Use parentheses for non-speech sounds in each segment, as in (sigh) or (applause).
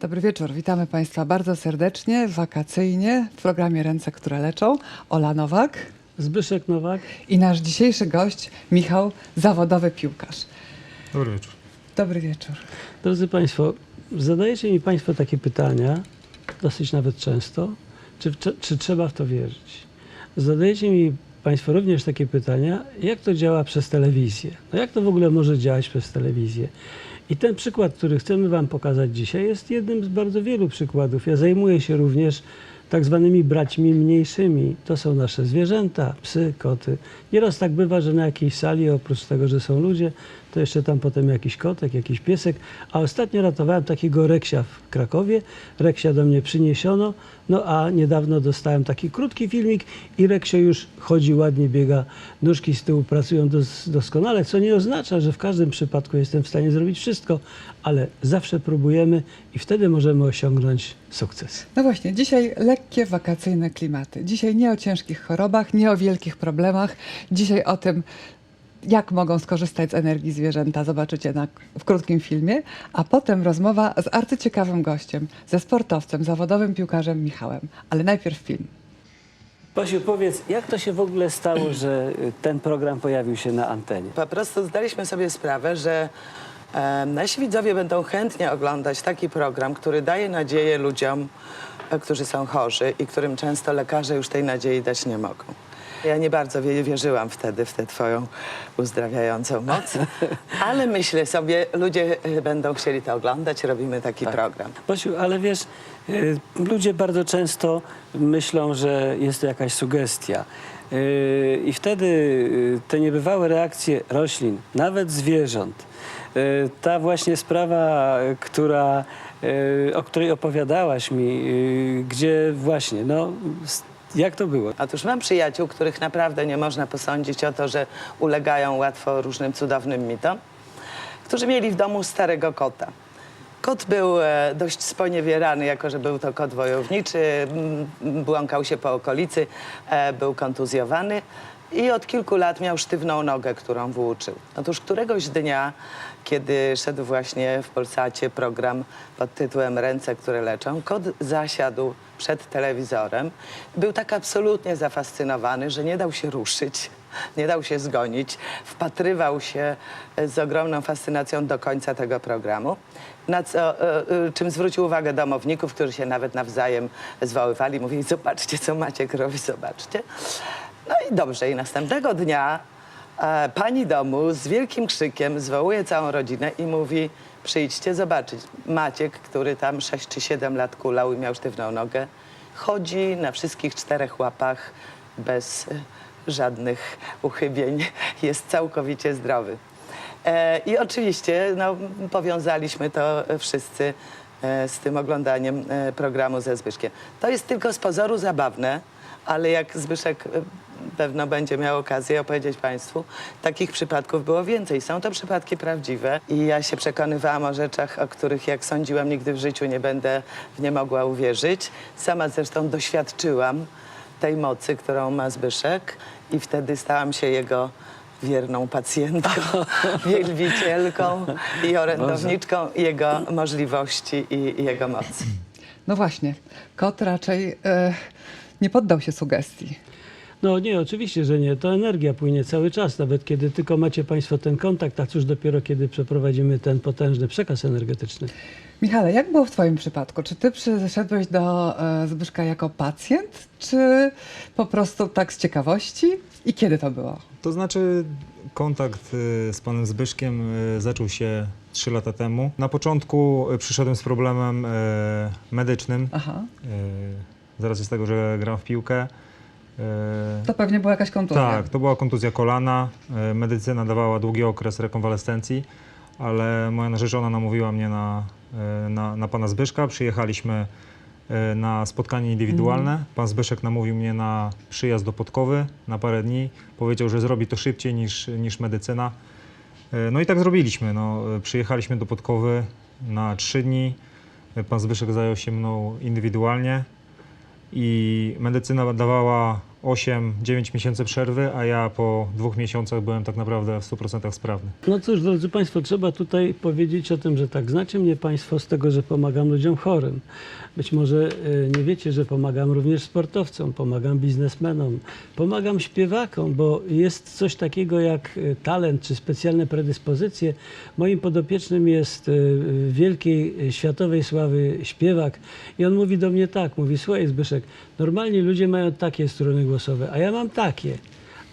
Dobry wieczór, witamy Państwa bardzo serdecznie, wakacyjnie w programie Ręce, które leczą. Ola Nowak Zbyszek Nowak. i nasz dzisiejszy gość Michał, zawodowy piłkarz. Dobry wieczór. Dobry wieczór. Drodzy Państwo, zadajecie mi Państwo takie pytania, dosyć nawet często, czy, czy, trzeba w to wierzyć? Zadajecie mi Państwo również takie pytania, jak to działa przez telewizję? No jak to w ogóle może działać przez telewizję? I ten przykład, który chcemy Wam pokazać dzisiaj, jest jednym z bardzo wielu przykładów. Ja zajmuję się również tak zwanymi braćmi mniejszymi. To są nasze zwierzęta, psy, koty. Nieraz tak bywa, że na jakiejś sali, oprócz tego, że są ludzie, to jeszcze tam potem jakiś kotek, jakiś piesek. A ostatnio ratowałem takiego reksia w Krakowie. Reksia do mnie przyniesiono, no a niedawno dostałem taki krótki filmik i reksio już chodzi ładnie, biega, nóżki z tyłu pracują dos doskonale, co nie oznacza, że w każdym przypadku jestem w stanie zrobić wszystko, ale zawsze próbujemy i wtedy możemy osiągnąć sukces. No właśnie, dzisiaj lekkie wakacyjne klimaty. Dzisiaj nie o ciężkich chorobach, nie o wielkich problemach. Dzisiaj o tym, jak mogą skorzystać z energii zwierzęta, zobaczycie na, w krótkim filmie. A potem rozmowa z arcyciekawym gościem, ze sportowcem, zawodowym piłkarzem Michałem. Ale najpierw film. Basiu, powiedz, jak to się w ogóle stało, (clears throat) że y, ten program pojawił się na antenie? Po prostu zdaliśmy sobie sprawę, że e, nasi widzowie będą chętnie oglądać taki program, który daje nadzieję ludziom, e, którzy są chorzy i którym często lekarze już tej nadziei dać nie mogą. Ja nie bardzo wie- wierzyłam wtedy w tę twoją uzdrawiającą moc, (laughs) ale myślę sobie, ludzie e, będą chcieli to oglądać, robimy taki program. Basiu, ale wiesz, y, ludzie bardzo często myślą, że jest to jakaś sugestia. Y, I wtedy y, te niebywałe reakcje roślin, nawet zwierząt, y, ta właśnie sprawa, y, która, y, o której opowiadałaś mi, y, gdzie właśnie, no, s- jak to było? Otóż mam przyjaciół, których naprawdę nie można posądzić o to, że ulegają łatwo różnym cudownym mitom, którzy mieli w domu starego kota. Kot był e, dość sponiewierany, jako że był to kot wojowniczy, błąkał się po okolicy, e, był kontuzjowany i od kilku lat miał sztywną nogę, którą włóczył. Otóż któregoś dnia, kiedy szedł właśnie w Polsacie program pod tytułem Ręce, które leczą, kot zasiadł przed telewizorem. Był tak absolutnie zafascynowany, że nie dał się ruszyć, nie dał się zgonić. Wpatrywał się e, z ogromną fascynacją do końca tego programu, na co, e, e, czym zwrócił uwagę domowników, którzy się nawet nawzajem zwoływali. Mówili, zobaczcie, co Maciek robi, zobaczcie. No i dobrze, i następnego dnia pani domu z wielkim krzykiem zwołuje całą rodzinę i mówi, przyjdźcie zobaczyć. Maciek, który tam 6 czy 7 lat kulał i miał sztywną nogę, chodzi na wszystkich czterech łapach bez e, żadnych uchybień. Jest całkowicie zdrowy. E, I oczywiście no, powiązaliśmy to wszyscy z tym oglądaniem e, programu ze Zbyszkiem. To jest tylko z pozoru zabawne, ale jak Zbyszek e, pewno będzie miał okazję opowiedzieć Państwu, takich przypadków było więcej. Są to przypadki prawdziwe i ja się przekonywałam o rzeczach, o których jak sądziłam nigdy w życiu nie będę w nie mogła uwierzyć. Sama zresztą doświadczyłam tej mocy, którą ma Zbyszek i wtedy stałam się jego wierną pacjentką, (laughs) wielbicielką i orędowniczką jego możliwości i, i jego mocy. No właśnie, kot raczej e, nie poddał się sugestii. No nie, oczywiście, że nie. To energia płynie cały czas, nawet kiedy tylko macie Państwo ten kontakt, a cóż dopiero kiedy przeprowadzimy ten potężny przekaz energetyczny. Michale, jak było w Twoim przypadku? Czy Ty przyszedłeś do e, Zbyszka jako pacjent, czy po prostu tak z ciekawości? I kiedy to było? To znaczy, kontakt y, z panem Zbyszkiem y, zaczął się 3 lata temu. Na początku przyszedłem z problemem medycznym. Aha, Y, Z tego, że gram w piłkę. To pewnie była jakaś kontuzja. Tak, to była kontuzja kolana. Medycyna dawała długi okres rekonwalescencji, ale moja narzeczona namówiła mnie na, na, na pana Zbyszka. Przyjechaliśmy y, na spotkanie indywidualne. Pan Zbyszek namówił mnie na przyjazd do Podkowy na parę dni. Powiedział, że zrobi to szybciej niż, niż medycyna. Y, No i tak zrobiliśmy. No, przyjechaliśmy do Podkowy na trzy dni. Pan Zbyszek zajął się mną indywidualnie i medycyna dawała 8-9 miesięcy przerwy, a ja po dwóch miesiącach byłem tak naprawdę w 100% sprawny. No cóż, drodzy Państwo, trzeba tutaj powiedzieć o tym, że tak, znacie mnie Państwo z tego, że pomagam ludziom chorym. Być może e, nie wiecie, że pomagam również sportowcom, pomagam biznesmenom, pomagam śpiewakom, bo jest coś takiego jak e, talent czy specjalne predyspozycje. Moim podopiecznym jest e, wielkiej światowej sławy śpiewak i on mówi do mnie tak, mówi, słuchaj Zbyszek, normalnie ludzie mają takie struny głosowe, a ja mam takie.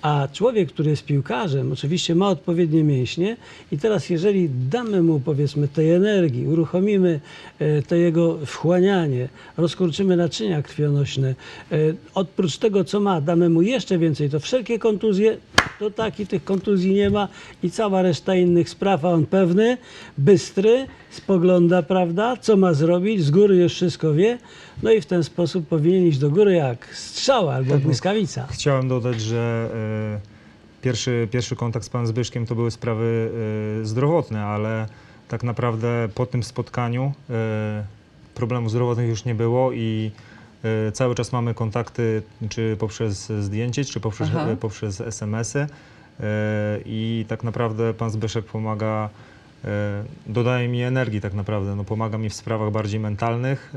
A człowiek, który jest piłkarzem, oczywiście ma odpowiednie mięśnie i teraz jeżeli damy mu powiedzmy tej energii, uruchomimy e, to jego wchłanianie, rozkurczymy naczynia krwionośne, e, oprócz tego co ma, damy mu jeszcze więcej, to wszelkie kontuzje, to taki tych kontuzji nie ma i cała reszta innych spraw, a on pewny, bystry, spogląda, prawda, co ma zrobić, z góry już wszystko wie, no i w ten sposób powinien iść do góry jak strzała albo błyskawica. Chciałem dodać, że e, pierwszy, pierwszy kontakt z panem Zbyszkiem to były sprawy e, zdrowotne, ale tak naprawdę po tym spotkaniu e, problemów zdrowotnych już nie było i e, cały czas mamy kontakty, czy poprzez zdjęcie, czy poprzez, Aha. e, poprzez SMS-y e, i tak naprawdę pan Zbyszek pomaga, e, dodaje mi energii tak naprawdę, no, pomaga mi w sprawach bardziej mentalnych.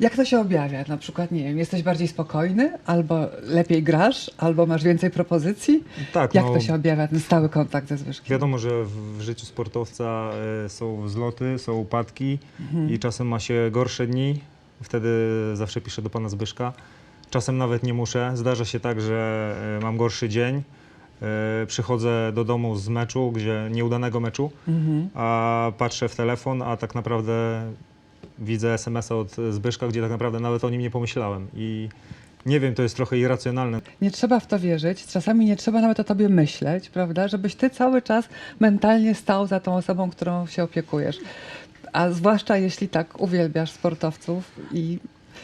Jak to się objawia? Na przykład, nie wiem, jesteś bardziej spokojny, albo lepiej grasz, albo masz więcej propozycji? tak, Jak no, to się objawia, ten stały kontakt ze Zbyszkiem? Wiadomo, że w, życiu sportowca e, są wzloty, są upadki i czasem ma się gorsze dni. Wtedy zawsze piszę do pana Zbyszka. Czasem nawet nie muszę. Zdarza się tak, że e, mam gorszy dzień. E, Przychodzę do domu z meczu, gdzie nieudanego meczu, Mhm. a patrzę w telefon, a tak naprawdę widzę SMS-a od Zbyszka, gdzie tak naprawdę nawet o nim nie pomyślałem. I nie wiem, to jest trochę irracjonalne. Nie trzeba w to wierzyć, czasami nie trzeba nawet o tobie myśleć, prawda? Żebyś ty cały czas mentalnie stał za tą osobą, którą się opiekujesz. A zwłaszcza jeśli tak uwielbiasz sportowców i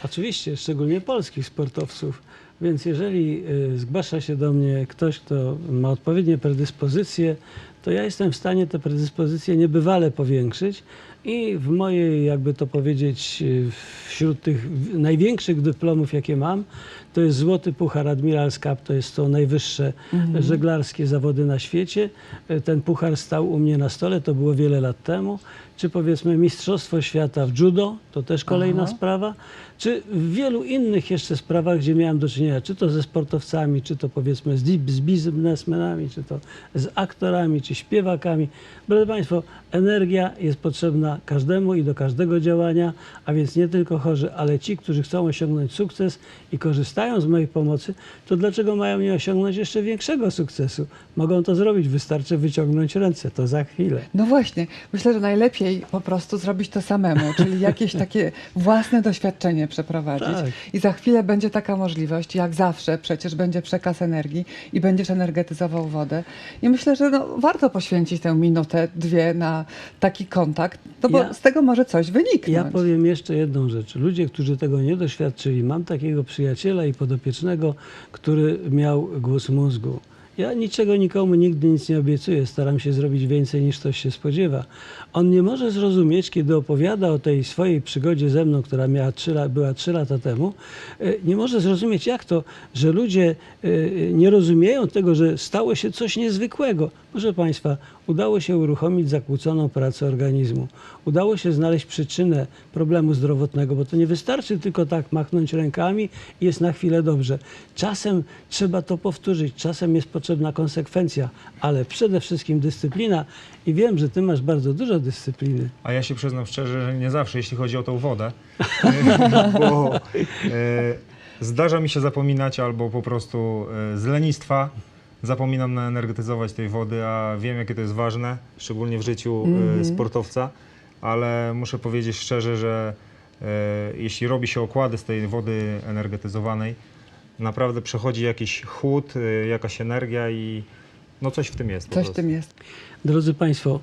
Oczywiście, szczególnie polskich sportowców. Więc jeżeli y, zgłasza się do mnie ktoś, kto ma odpowiednie predyspozycje, to ja jestem w stanie te predyspozycje niebywale powiększyć i w mojej, jakby to powiedzieć, y, wśród tych największych dyplomów, jakie mam, to jest Złoty Puchar Admirals Cup, to jest to najwyższe żeglarskie zawody na świecie. Y, Ten puchar stał u mnie na stole, to było wiele lat temu. Czy powiedzmy Mistrzostwo Świata w judo, to też kolejna Aha. sprawa, czy w wielu innych jeszcze sprawach, gdzie miałem do czynienia, czy to ze sportowcami, czy to powiedzmy z, z biznesmenami, czy to z aktorami, czy śpiewakami. Drodzy Państwo, energia jest potrzebna każdemu i do każdego działania, a więc nie tylko chorzy, ale ci, którzy chcą osiągnąć sukces i korzystają z mojej pomocy, to dlaczego mają nie osiągnąć jeszcze większego sukcesu? Mogą to zrobić, wystarczy wyciągnąć ręce, to za chwilę. no właśnie, myślę, że najlepiej po prostu zrobić to samemu, czyli (laughs) jakieś takie własne doświadczenie przeprowadzić. Tak. I za chwilę będzie taka możliwość, jak zawsze przecież będzie przekaz energii i będziesz energetyzował wodę. I myślę, że no, warto poświęcić tę minutę, dwie na taki kontakt, no bo Ja- z tego może coś wyniknąć. Ja powiem jeszcze jedną rzecz. Ludzie, którzy tego nie doświadczyli, mam takiego przyjaciela i podopiecznego, który miał głos mózgu. Ja niczego nikomu nigdy nic nie obiecuję, staram się zrobić więcej niż ktoś się spodziewa. On nie może zrozumieć, kiedy opowiada o tej swojej przygodzie ze mną, która miała trzy, la- była trzy lata temu, e, nie może zrozumieć jak to, że ludzie e, nie rozumieją tego, że stało się coś niezwykłego. Proszę Państwa, udało się uruchomić zakłóconą pracę organizmu. Udało się znaleźć przyczynę problemu zdrowotnego, bo to nie wystarczy tylko tak machnąć rękami i jest na chwilę dobrze. Czasem trzeba to powtórzyć, czasem jest potrzebna konsekwencja, ale przede wszystkim dyscyplina. I wiem, że Ty masz bardzo dużo dyscypliny. A ja się przyznam szczerze, że nie zawsze, jeśli chodzi o tą wodę, (laughs) bo e, zdarza mi się zapominać albo po prostu e, z lenistwa zapominam na energetyzować tej wody, a wiem jakie to jest ważne, szczególnie w życiu e, sportowca, ale muszę powiedzieć szczerze, że e, jeśli robi się okłady z tej wody energetyzowanej, naprawdę przechodzi jakiś chłód, e, jakaś energia i no coś w tym jest. Coś w tym jest. Drodzy Państwo,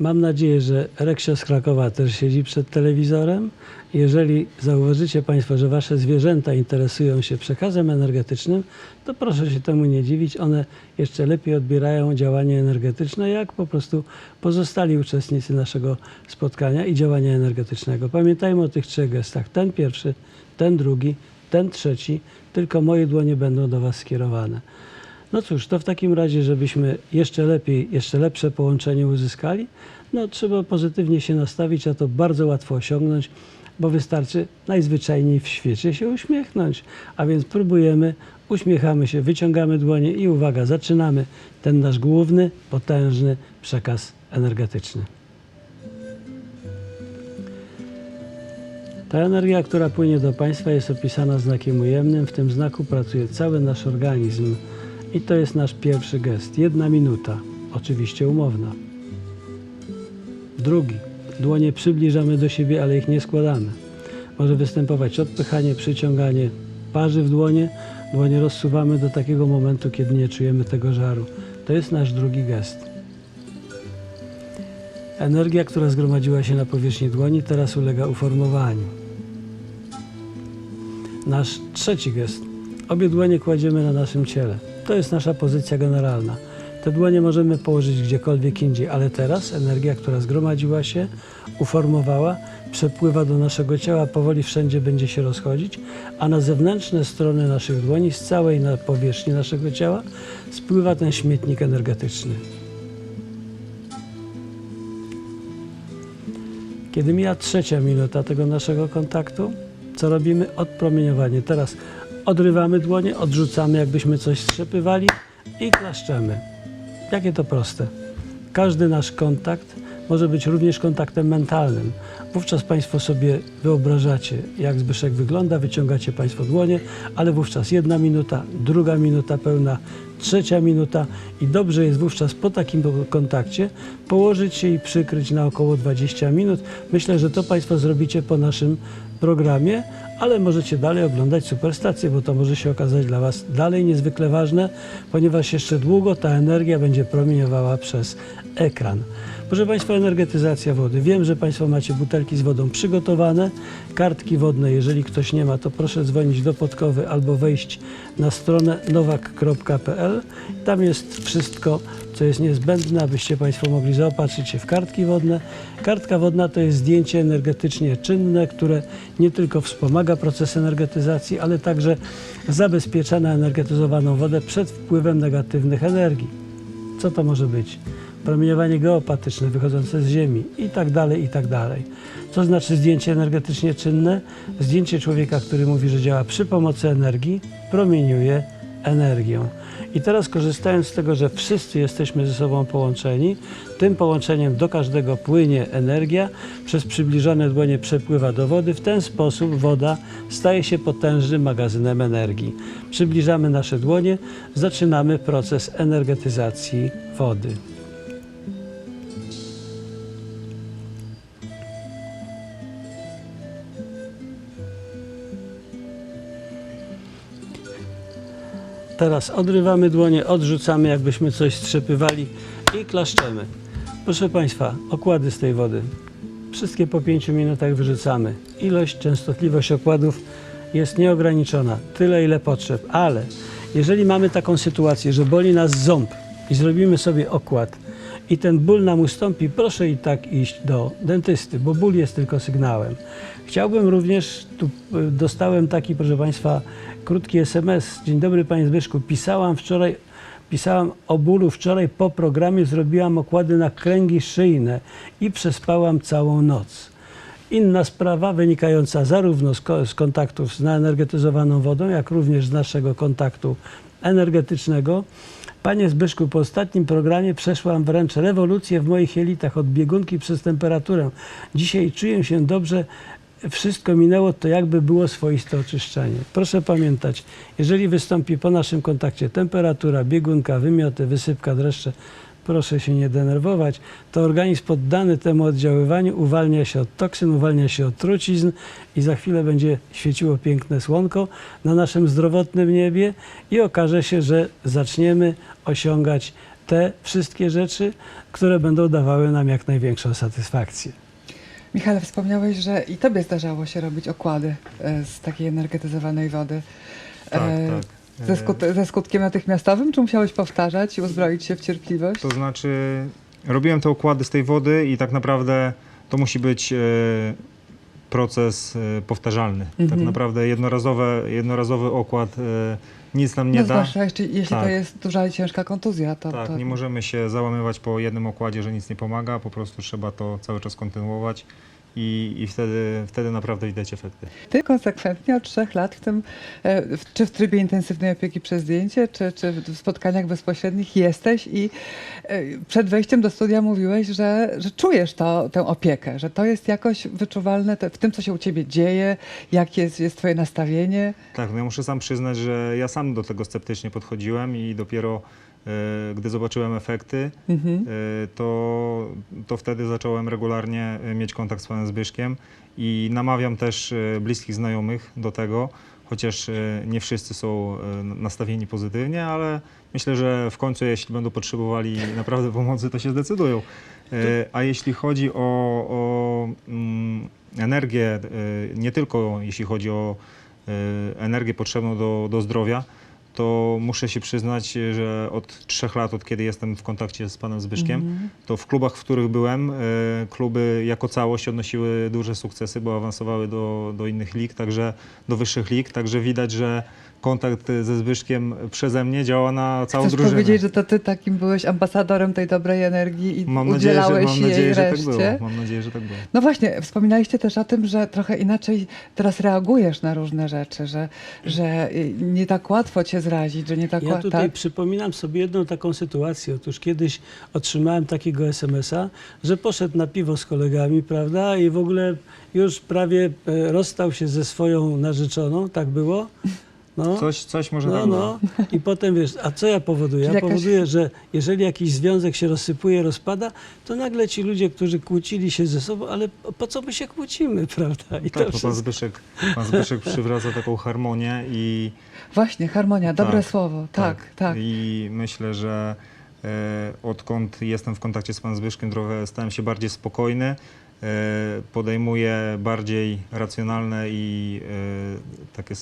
mam nadzieję, że Reksio z Krakowa też siedzi przed telewizorem. Jeżeli zauważycie Państwo, że Wasze zwierzęta interesują się przekazem energetycznym, to proszę się temu nie dziwić. One jeszcze lepiej odbierają działanie energetyczne, jak po prostu pozostali uczestnicy naszego spotkania i działania energetycznego. Pamiętajmy o tych trzech gestach. Ten pierwszy, ten drugi, ten trzeci, tylko moje dłonie będą do Was skierowane. No cóż, to w takim razie, żebyśmy jeszcze lepiej, jeszcze lepsze połączenie uzyskali, no trzeba pozytywnie się nastawić, a to bardzo łatwo osiągnąć, bo wystarczy najzwyczajniej w świecie się uśmiechnąć. A więc próbujemy, uśmiechamy się, wyciągamy dłonie i uwaga, zaczynamy ten nasz główny, potężny przekaz energetyczny. Ta energia, która płynie do Państwa, jest opisana znakiem ujemnym. W tym znaku pracuje cały nasz organizm. I to jest nasz pierwszy gest. Jedna minuta, oczywiście umowna. Drugi. Dłonie przybliżamy do siebie, ale ich nie składamy. Może występować odpychanie, przyciąganie parzy w dłonie. Dłonie rozsuwamy do takiego momentu, kiedy nie czujemy tego żaru. To jest nasz drugi gest. Energia, która zgromadziła się na powierzchni dłoni, teraz ulega uformowaniu. Nasz trzeci gest. Obie dłonie kładziemy na naszym ciele. To jest nasza pozycja generalna. Te dłonie możemy położyć gdziekolwiek indziej, ale teraz energia, która zgromadziła się, uformowała, przepływa do naszego ciała, powoli wszędzie będzie się rozchodzić, a na zewnętrzne strony naszych dłoni, z całej na powierzchni naszego ciała, spływa ten śmietnik energetyczny. Kiedy mija trzecia minuta tego naszego kontaktu, co robimy? Odpromieniowanie. Teraz odrywamy dłonie, odrzucamy, jakbyśmy coś strzepywali i klaszczemy. Jakie to proste. Każdy nasz kontakt może być również kontaktem mentalnym. Wówczas Państwo sobie wyobrażacie, jak Zbyszek wygląda, wyciągacie Państwo dłonie, ale wówczas jedna minuta, druga minuta pełna, trzecia minuta i dobrze jest wówczas po takim kontakcie położyć się i przykryć na około 20 minut. Myślę, że to Państwo zrobicie po naszym programie, ale możecie dalej oglądać Superstację, bo to może się okazać dla Was dalej niezwykle ważne, ponieważ jeszcze długo ta energia będzie promieniowała przez ekran. Proszę Państwa, energetyzacja wody. Wiem, że Państwo macie butelki z wodą przygotowane, kartki wodne. Jeżeli ktoś nie ma, to proszę dzwonić do Podkowy albo wejść na stronę nowak.pl. Tam jest wszystko, co jest niezbędne, abyście Państwo mogli zaopatrzyć się w kartki wodne. Kartka wodna to jest zdjęcie energetycznie czynne, które nie tylko wspomaga proces energetyzacji, ale także zabezpiecza na energetyzowaną wodę przed wpływem negatywnych energii. Co to może być? Promieniowanie geopatyczne wychodzące z Ziemi i tak dalej, i tak dalej. Co znaczy zdjęcie energetycznie czynne? Zdjęcie człowieka, który mówi, że działa przy pomocy energii, promieniuje energią. I teraz korzystając z tego, że wszyscy jesteśmy ze sobą połączeni, tym połączeniem do każdego płynie energia, przez przybliżone dłonie przepływa do wody. W ten sposób woda staje się potężnym magazynem energii. Przybliżamy nasze dłonie, zaczynamy proces energetyzacji wody. Teraz odrywamy dłonie, odrzucamy, jakbyśmy coś strzepywali i klaszczemy. Proszę Państwa, okłady z tej wody. Wszystkie po 5 minutach wyrzucamy. Ilość, częstotliwość okładów jest nieograniczona, tyle ile potrzeb, ale jeżeli mamy taką sytuację, że boli nas ząb i zrobimy sobie okład i ten ból nam ustąpi, proszę i tak iść do dentysty, bo ból jest tylko sygnałem. Chciałbym również, tu y, dostałem taki, proszę Państwa, krótki SMS. Dzień dobry Panie Zbyszku, pisałam wczoraj, pisałam o bólu wczoraj po programie, zrobiłam okłady na kręgi szyjne i przespałam całą noc. Inna sprawa wynikająca zarówno z, z kontaktów z naenergetyzowaną wodą, jak również z naszego kontaktu energetycznego. Panie Zbyszku, po ostatnim programie przeszłam wręcz rewolucję w moich jelitach od biegunki przez temperaturę. Dzisiaj czuję się dobrze, wszystko minęło, to jakby było swoiste oczyszczenie. Proszę pamiętać, jeżeli wystąpi po naszym kontakcie temperatura, biegunka, wymioty, wysypka, dreszcze, proszę się nie denerwować, to organizm poddany temu oddziaływaniu uwalnia się od toksyn, uwalnia się od trucizn i za chwilę będzie świeciło piękne słonko na naszym zdrowotnym niebie i okaże się, że zaczniemy osiągać te wszystkie rzeczy, które będą dawały nam jak największą satysfakcję. Michale, wspomniałeś, że i tobie zdarzało się robić okłady e, z takiej energetyzowanej wody. Tak, E, tak. Ze, E, skut ze skutkiem natychmiastowym, czy musiałeś powtarzać i uzbroić się w cierpliwość? To znaczy, robiłem te układy z tej wody i tak naprawdę to musi być e, proces e, powtarzalny. Tak Mhm. naprawdę jednorazowe, jednorazowy okład e, nic nam nie no da. zwłaszcza jeśli to Tak. jest duża i ciężka kontuzja, to, Tak, to nie możemy się załamywać po jednym okładzie, że nic nie pomaga, po prostu trzeba to cały czas kontynuować i, i wtedy, wtedy naprawdę widać efekty. Ty konsekwentnie od trzech lat w tym, e, w, czy w trybie intensywnej opieki przez zdjęcie, czy, czy w spotkaniach bezpośrednich jesteś i e, przed wejściem do studia mówiłeś, że, że czujesz to, tę opiekę, że to jest jakoś wyczuwalne w tym, co się u ciebie dzieje, jakie jest, jest twoje nastawienie. Tak, no ja muszę sam przyznać, że ja sam do tego sceptycznie podchodziłem i dopiero gdy zobaczyłem efekty, Mhm. e, to, to wtedy zacząłem regularnie e, mieć kontakt z panem Zbyszkiem i namawiam też e, bliskich znajomych do tego, chociaż e, nie wszyscy są e, nastawieni pozytywnie, ale myślę, że w końcu jeśli będą potrzebowali naprawdę pomocy, to się zdecydują. E, A jeśli chodzi o, o mm, energię, e, nie tylko jeśli chodzi o e, energię potrzebną do, do zdrowia, to muszę się przyznać, że od trzech lat, od kiedy jestem w kontakcie z panem Zbyszkiem, Mhm. to w klubach, w których byłem, e, kluby jako całość odnosiły duże sukcesy, bo awansowały do, do innych lig, także do wyższych lig, także widać, że kontakt ze Zbyszkiem przeze mnie działa na całą Chcesz drużynę. powiedzieć, że to ty takim byłeś ambasadorem tej dobrej energii i Mam nadzieję, że, udzielałeś mam jej nadzieję, że tak reszcie? było. Mam nadzieję, że tak było. No właśnie, wspominaliście też o tym, że trochę inaczej teraz reagujesz na różne rzeczy, że, że nie tak łatwo cię zrazić, że nie tak Ja łatwo. tutaj Tak? przypominam sobie jedną taką sytuację. Otóż kiedyś otrzymałem takiego SMS-a, że poszedł na piwo z kolegami, prawda, i w ogóle już prawie e, rozstał się ze swoją narzeczoną, tak było? No. Coś, coś może No, tak było. no. I potem wiesz, a co ja powoduję? Ja jakaś- powoduję, że jeżeli jakiś związek się rozsypuje, rozpada, to nagle ci ludzie, którzy kłócili się ze sobą, ale po- co my się kłócimy, (laughs) prawda? I Tak, bo pan Zbyszek, pan Zbyszek przywraca taką harmonię i Właśnie, harmonia, dobre Tak, słowo. Tak, tak. I myślę, że e, odkąd jestem w kontakcie z panem Zbyszkiem, trochę stałem się bardziej spokojny. E, podejmuję bardziej racjonalne i e, takie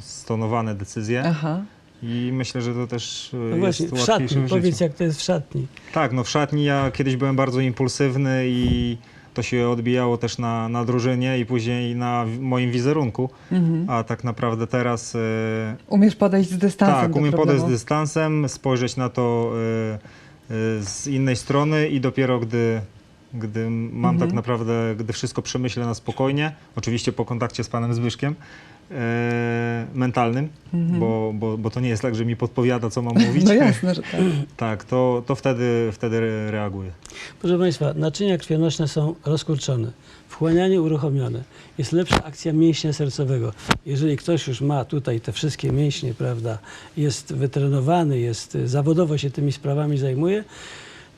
stonowane decyzje. Aha. I myślę, że to też e, No jest właśnie, w szatni, w powiedz jak to jest w szatni. Tak, no w szatni ja kiedyś byłem bardzo impulsywny i to się odbijało też na, na drużynie i później na moim wizerunku. Mhm. A tak naprawdę teraz e, Umiesz podejść z dystansem tak, umiem podejść z dystansem, spojrzeć na to y, y, z innej strony i dopiero gdy, gdy mam Mhm. tak naprawdę, gdy wszystko przemyślę na spokojnie, oczywiście po kontakcie z panem Zbyszkiem, y, mentalnym, Mhm. bo, bo, bo to nie jest tak, że mi podpowiada, co mam mówić. No jasne, że tak. (clears throat) Tak, to, to wtedy, wtedy reaguję. Proszę Państwa, naczynia krwionośne są rozkurczone, wchłanianie uruchomione. Jest lepsza akcja mięśnia sercowego. Jeżeli ktoś już ma tutaj te wszystkie mięśnie, prawda, jest wytrenowany, jest zawodowo się tymi sprawami zajmuje,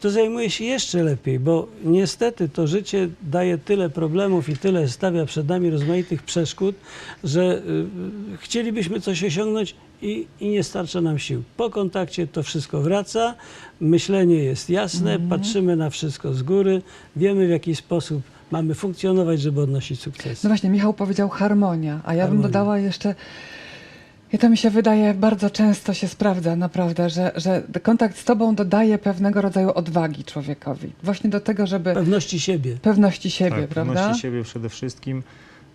to zajmuje się jeszcze lepiej, bo niestety to życie daje tyle problemów i tyle stawia przed nami rozmaitych przeszkód, że y, chcielibyśmy coś osiągnąć i, i nie starcza nam sił. Po kontakcie to wszystko wraca, myślenie jest jasne, patrzymy na wszystko z góry, wiemy w jaki sposób mamy funkcjonować, żeby odnosić sukcesy. No właśnie, Michał powiedział harmonia, a ja bym Harmonia. dodała jeszcze. I to mi się wydaje, bardzo często się sprawdza, naprawdę, że, że kontakt z tobą dodaje pewnego rodzaju odwagi człowiekowi. Właśnie do tego, żeby Pewności siebie. pewności siebie, tak, prawda? pewności siebie przede wszystkim.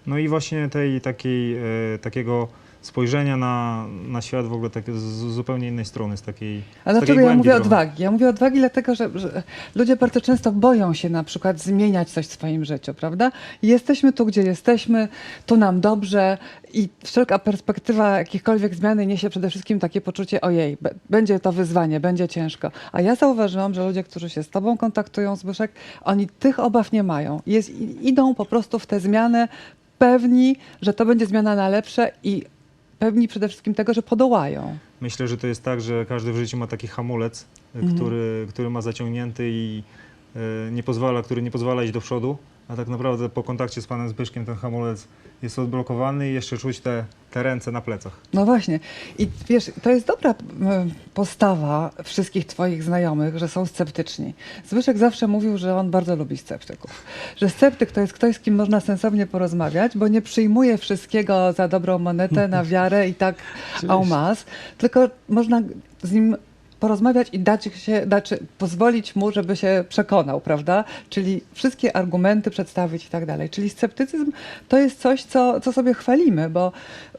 No i właśnie tej takiej, e, takiego spojrzenia na, na świat w ogóle tak z z zupełnie innej strony, z takiej A takiej dlaczego ja mówię trochę. odwagi? Ja mówię odwagi dlatego, że, że ludzie bardzo często boją się na przykład zmieniać coś w swoim życiu, prawda? Jesteśmy tu, gdzie jesteśmy, tu nam dobrze i wszelka perspektywa jakiejkolwiek zmiany niesie przede wszystkim takie poczucie, ojej, będzie to wyzwanie, będzie ciężko. A ja zauważyłam, że ludzie, którzy się z tobą kontaktują, Zbyszek, oni tych obaw nie mają. Jest, idą po prostu w tę zmianę pewni, że to będzie zmiana na lepsze i pewni przede wszystkim tego, że podołają. Myślę, że to jest tak, że każdy w życiu ma taki hamulec, Mhm. który, który ma zaciągnięty i nie pozwala, który nie pozwala iść do przodu, a tak naprawdę po kontakcie z panem Zbyszkiem ten hamulec jest odblokowany i jeszcze czuć te, te ręce na plecach. No właśnie. I wiesz, to jest dobra postawa wszystkich twoich znajomych, że są sceptyczni. Zbyszek zawsze mówił, że on bardzo lubi sceptyków. Że sceptyk to jest ktoś, z kim można sensownie porozmawiać, bo nie przyjmuje wszystkiego za dobrą monetę, na wiarę i tak (laughs) en masse, tylko można z nim porozmawiać i dać się, pozwolić mu, żeby się przekonał, prawda? Czyli wszystkie argumenty przedstawić i tak dalej. Czyli sceptycyzm to jest coś, co, co sobie chwalimy, bo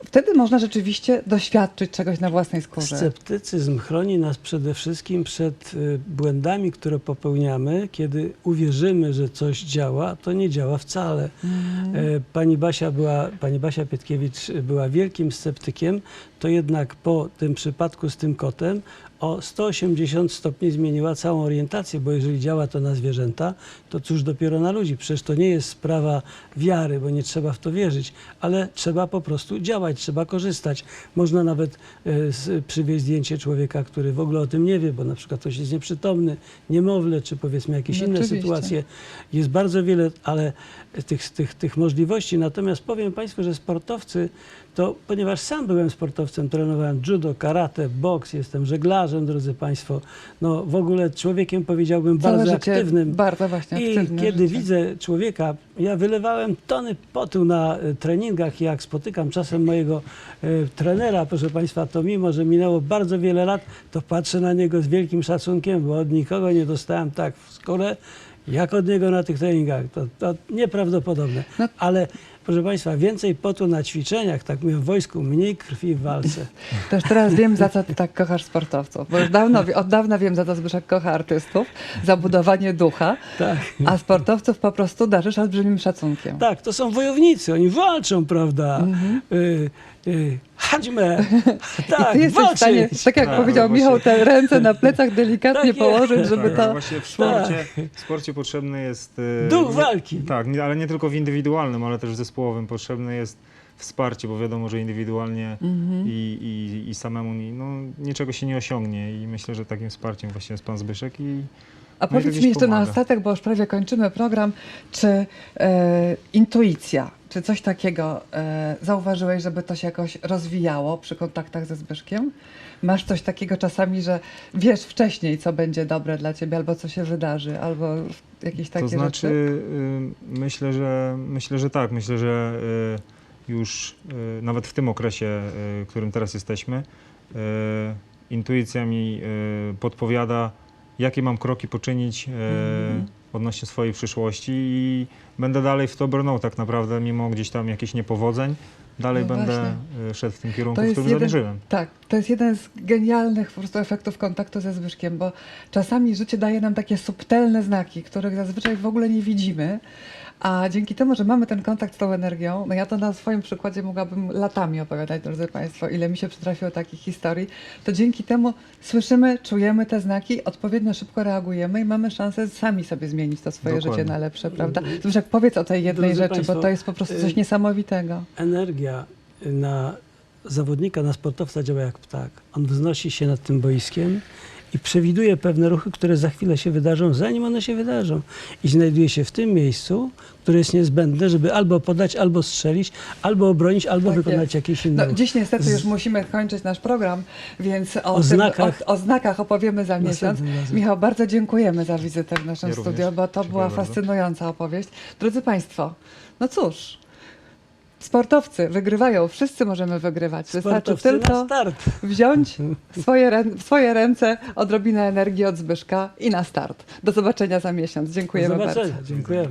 wtedy można rzeczywiście doświadczyć czegoś na własnej skórze. Sceptycyzm chroni nas przede wszystkim przed y, błędami, które popełniamy, kiedy uwierzymy, że coś działa, to nie działa wcale. E, Pani Basia, była, pani Basia Pietkiewicz była wielkim sceptykiem, to jednak po tym przypadku z tym kotem o 180 stopni zmieniła całą orientację, bo jeżeli działa to na zwierzęta, to cóż dopiero na ludzi. Przecież to nie jest sprawa wiary, bo nie trzeba w to wierzyć, ale trzeba po prostu działać, trzeba korzystać. Można nawet z, przywieźć zdjęcie człowieka, który w ogóle o tym nie wie, bo na przykład ktoś jest nieprzytomny, niemowlę, czy powiedzmy jakieś No inne oczywiście. sytuacje. Jest bardzo wiele, ale tych, tych, tych możliwości. Natomiast powiem Państwu, że sportowcy, to ponieważ sam byłem sportowcem, trenowałem judo, karate, boks, jestem żeglarzem, drodzy Państwo, no w ogóle człowiekiem powiedziałbym Całe bardzo życie aktywnym. Bardzo właśnie I aktywne kiedy życie. widzę człowieka, ja wylewałem tony potu na e, treningach, jak spotykam czasem mojego e, trenera, proszę Państwa, to mimo, że minęło bardzo wiele lat, to patrzę na niego z wielkim szacunkiem, bo od nikogo nie dostałem tak w skórę, jak od niego na tych treningach. To, to nieprawdopodobne. No. Ale proszę Państwa, więcej potu na ćwiczeniach, tak mówię w wojsku, mniej krwi w walce. Już teraz wiem, za co ty tak kochasz sportowców. Bo już dawno, od dawna wiem, za co Zbyszek kocha artystów. Za budowanie ducha. Tak. A sportowców po prostu darzysz olbrzymim szacunkiem. Tak, to są wojownicy, oni walczą, prawda? Y, y, Hadźmy! Tak, Mhm. I ty jesteś w stanie, walczyć! tak jak Tak, powiedział no Michał, właśnie. te ręce na plecach delikatnie Tak jest. położyć, żeby Tak, to... Właśnie w sporcie, w sporcie potrzebny jest... e, Duch walki. Tak, nie- ale nie tylko w indywidualnym, ale też w zespołowym potrzebne jest wsparcie, bo wiadomo, że indywidualnie Mhm. i, i, i samemu nie, no, niczego się nie osiągnie i myślę, że takim wsparciem właśnie jest pan Zbyszek i A No powiedz mi jeszcze na pomaga. ostatek, bo już prawie kończymy program, czy e, intuicja, czy coś takiego e, zauważyłeś, żeby to się jakoś rozwijało przy kontaktach ze Zbyszkiem? Masz coś takiego czasami, że wiesz wcześniej, co będzie dobre dla ciebie, albo co się wydarzy, albo jakieś takie to znaczy rzeczy? y, myślę, że myślę, że tak, myślę, że y, już y, nawet w tym okresie, y, którym teraz jesteśmy, y, intuicja mi y, podpowiada, jakie mam kroki poczynić y, Mhm. odnośnie swojej przyszłości i będę dalej w to brnął tak naprawdę, mimo gdzieś tam jakichś niepowodzeń. Dalej No będę właśnie. y, szedł w tym kierunku, w którym jeden- zamierzyłem. Tak, to jest jeden z genialnych po prostu efektów kontaktu ze Zbyszkiem, bo czasami życie daje nam takie subtelne znaki, których zazwyczaj w ogóle nie widzimy. A dzięki temu, że mamy ten kontakt z tą energią, no ja to na swoim przykładzie mogłabym latami opowiadać, drodzy Państwo, ile mi się przytrafiło takich historii, to dzięki temu słyszymy, czujemy te znaki, odpowiednio szybko reagujemy i mamy szansę sami sobie zmienić to swoje Dokładnie. życie na lepsze, prawda? Zbyszek, powiedz o tej jednej Drodzy rzeczy, państwo, bo to jest po prostu coś y- niesamowitego. Energia na zawodnika, na sportowca działa jak ptak. On wznosi się nad tym boiskiem i przewiduje pewne ruchy, które za chwilę się wydarzą, zanim one się wydarzą. I znajduje się w tym miejscu, które jest niezbędne, żeby albo podać, albo strzelić, albo obronić, albo Tak wykonać jest. jakiś inny No, dziś niestety Z- już musimy kończyć nasz program, więc o, O tym, znakach. o, o znakach opowiemy za miesiąc. Michał, bardzo dziękujemy za wizytę w naszym Ja studio, bo to Dziękuję była bardzo. fascynująca opowieść. Drodzy Państwo, no cóż, sportowcy wygrywają, wszyscy możemy wygrywać. Wystarczy Sportowcy tylko start. wziąć (laughs) swoje, rę- swoje ręce odrobinę energii od Zbyszka i na start. Do zobaczenia za miesiąc. Do Dziękujemy bardzo. zobaczenia. Dziękujemy.